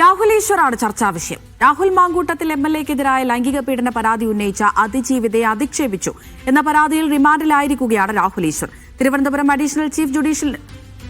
രാഹുൽ ഈശ്വറാണ് ചർച്ചാ വിഷയം. രാഹുൽ മാങ്കൂട്ടത്തിൽ എം എൽ എക്കെതിരായ ലൈംഗിക പീഡന പരാതി ഉന്നയിച്ച അതിജീവിതയെ അധിക്ഷേപിച്ചു എന്ന പരാതിയിൽ റിമാൻഡിലായിരിക്കുകയാണ് Rahul Easwar Thiruvananthapuram additional chief judicial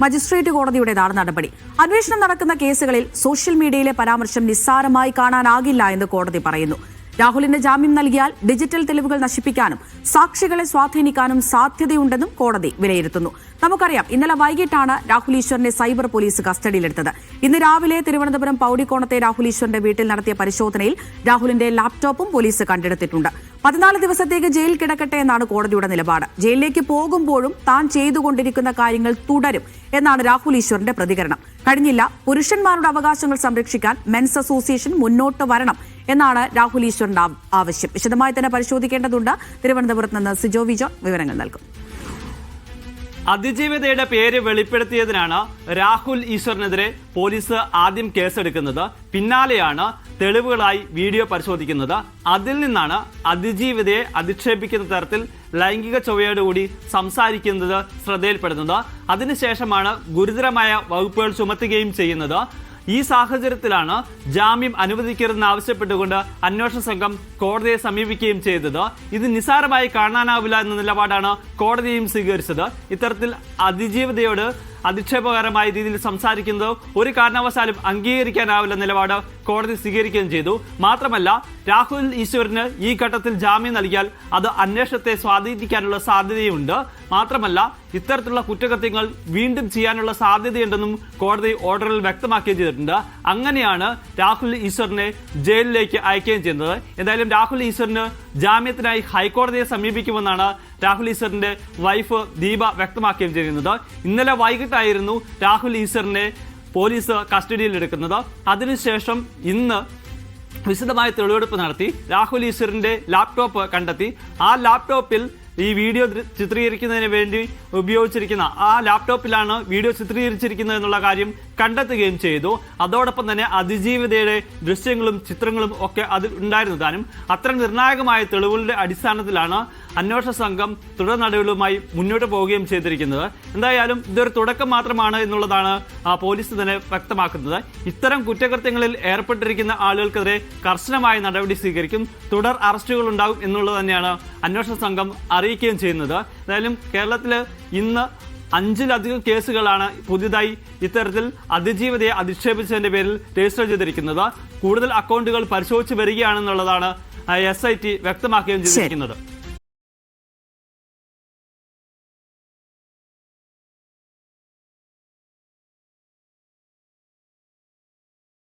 magistrate കോടതിയുടേതാണ് നടപടി. അന്വേഷണം നടക്കുന്ന കേസുകളിൽ സോഷ്യൽ മീഡിയയിലെ പരാമർശം നിസ്സാരമായി കാണാനാകില്ല എന്ന് കോടതി പറയുന്നു. രാഹുലിന് ജാമ്യം നൽകിയാൽ ഡിജിറ്റൽ തെളിവുകൾ നശിപ്പിക്കാനും സാക്ഷികളെ സ്വാധീനിക്കാനും സാധ്യതയുണ്ടെന്നും കോടതി വിലയിരുത്തുന്നു. നമുക്കറിയാം ഇന്നലെ വൈകിട്ടാണ് രാഹുൽ ഈശ്വറിനെ സൈബർ പോലീസ് കസ്റ്റഡിയിലെടുത്തത്. ഇന്ന് രാവിലെ തിരുവനന്തപുരം പൌടിക്കോണത്തെ രാഹുൽ ഈശ്വറിന്റെ വീട്ടിൽ നടത്തിയ പരിശോധനയിൽ രാഹുലിന്റെ ലാപ്ടോപ്പും പോലീസ് കണ്ടെടുത്തിട്ടുണ്ട്. പതിനാല് ദിവസത്തേക്ക് ജയിൽ കിടക്കട്ടെ എന്നാണ് കോടതിയുടെ നിലപാട്. ജയിലിലേക്ക് പോകുമ്പോഴും താൻ ചെയ്തുകൊണ്ടിരിക്കുന്ന കാര്യങ്ങൾ തുടരും എന്നാണ് രാഹുൽ ഈശ്വറിന്റെ പ്രതികരണം. കഴിഞ്ഞില്ല. പുരുഷന്മാരുടെ അവകാശങ്ങൾ സംരക്ഷിക്കാൻ മെൻസ് അസോസിയേഷൻ മുന്നോട്ട് വരണം എന്നാണ് രാഹുൽ ഈശ്വറിന്റെ ആവ്- ആവശ്യം. വിശദമായി തന്നെ പരിശോധിക്കേണ്ടതുണ്ട്. തിരുവനന്തപുരത്ത് നിന്ന് സിജോ വിജോൺ വിവരങ്ങൾ നൽകും. അതിജീവിതയുടെ പേര് വെളിപ്പെടുത്തിയതിനാണ് രാഹുൽ ഈശ്വറിനെതിരെ പോലീസ് ആദ്യം കേസെടുക്കുന്നത്. പിന്നാലെയാണ് തെളിവുകളായി വീഡിയോ പരിശോധിക്കുന്നത്. അതിൽ നിന്നാണ് അതിജീവിതയെ അധിക്ഷേപിക്കുന്ന തരത്തിൽ ലൈംഗിക ചൊവ്വയോടുകൂടി സംസാരിക്കുന്നത് ശ്രദ്ധയിൽപ്പെടുന്നത്. അതിനുശേഷമാണ് ഗുരുതരമായ വകുപ്പുകൾ ചുമത്തുകയും ചെയ്യുന്നത്. ഈ സാഹചര്യത്തിലാണ് ജാമ്യം അനുവദിക്കരുതെന്ന് ആവശ്യപ്പെട്ടുകൊണ്ട് അന്വേഷണ സംഘം കോടതിയെ സമീപിക്കുകയും ചെയ്തത്. ഇത് നിസാരമായി കാണാനാവില്ല എന്ന നിലപാടാണ് കോടതിയും സ്വീകരിച്ചത്. ഇത്തരത്തിൽ അതിജീവിതയോട് അധിക്ഷേപകരമായ രീതിയിൽ സംസാരിക്കുന്നത് ഒരു കാരണവശാലും അംഗീകരിക്കാനാവില്ല നിലപാട് കോടതി സ്വീകരിക്കുകയും ചെയ്തു. മാത്രമല്ല രാഹുൽ ഈശ്വറിന് ഈ ഘട്ടത്തിൽ ജാമ്യം നൽകിയാൽ അത് അന്വേഷണത്തെ സ്വാധീനിക്കാനുള്ള സാധ്യതയുണ്ട്. മാത്രമല്ല ഇത്തരത്തിലുള്ള കുറ്റകൃത്യങ്ങൾ വീണ്ടും ചെയ്യാനുള്ള സാധ്യതയുണ്ടെന്നും കോടതി ഓർഡറിൽ വ്യക്തമാക്കുകയും ചെയ്തിട്ടുണ്ട്. അങ്ങനെയാണ് രാഹുൽ ഈശ്വറിനെ ജയിലിലേക്ക് അയക്കുകയും ചെയ്യുന്നത്. എന്തായാലും രാഹുൽ ഈശ്വറിന് ജാമ്യത്തിനായി ഹൈക്കോടതിയെ സമീപിക്കുമെന്നാണ് രാഹുൽ ഈശ്വറിന്റെ വൈഫ് ദീപ വ്യക്തമാക്കുകയും ചെയ്യുന്നത്. ഇന്നലെ വൈകിട്ടായിരുന്നു രാഹുൽ ഈശ്വറിനെ പോലീസ് കസ്റ്റഡിയിൽ എടുക്കുന്നത്. അതിനുശേഷം ഇന്ന് വിശദമായ തെളിവെടുപ്പ് നടത്തി. രാഹുൽ ഈശ്വറിന്റെ ലാപ്ടോപ്പ് കണ്ടെത്തി. ആ ലാപ്ടോപ്പിൽ ഈ വീഡിയോ ചിത്രീകരിക്കുന്നതിന് വേണ്ടി ഉപയോഗിച്ചിരിക്കുന്ന ആ ലാപ്ടോപ്പിലാണ് വീഡിയോ ചിത്രീകരിച്ചിരിക്കുന്നത് എന്നുള്ള കാര്യം കണ്ടെത്തുകയും ചെയ്തു. അതോടൊപ്പം തന്നെ അതിജീവിതയുടെ ദൃശ്യങ്ങളും ചിത്രങ്ങളും ഒക്കെ അതിൽ ഉണ്ടായിരുന്നു താനും അത്തരം നിർണായകമായ തെളിവുകളുടെ അടിസ്ഥാനത്തിലാണ് അന്വേഷണ സംഘം തുടർ നടപടികളുമായി മുന്നോട്ട് പോവുകയും ചെയ്തിരിക്കുന്നത്. എന്തായാലും ഇതൊരു തുടക്കം മാത്രമാണ് എന്നുള്ളതാണ് ആ പോലീസ് തന്നെ വ്യക്തമാക്കുന്നത്. ഇത്തരം കുറ്റകൃത്യങ്ങളിൽ ഏർപ്പെട്ടിരിക്കുന്ന ആളുകൾക്കെതിരെ കർശനമായ നടപടി സ്വീകരിക്കും തുടർ അറസ്റ്റുകൾ ഉണ്ടാകും എന്നുള്ളത് തന്നെയാണ് അന്വേഷണ സംഘം അറിയിക്കുകയും ചെയ്യുന്നത്. എന്തായാലും കേരളത്തിൽ ഇന്ന് അഞ്ചിലധികം കേസുകളാണ് പുതിയതായി ഇത്തരത്തിൽ അതിജീവതയെ അധിക്ഷേപിച്ചതിന്റെ പേരിൽ രജിസ്റ്റർ ചെയ്തിരിക്കുന്നത്. കൂടുതൽ അക്കൗണ്ടുകൾ പരിശോധിച്ച് വരികയാണെന്നുള്ളതാണ് എസ് ഐ ടി വ്യക്തമാക്കുകയും ചെയ്തിരിക്കുന്നത്.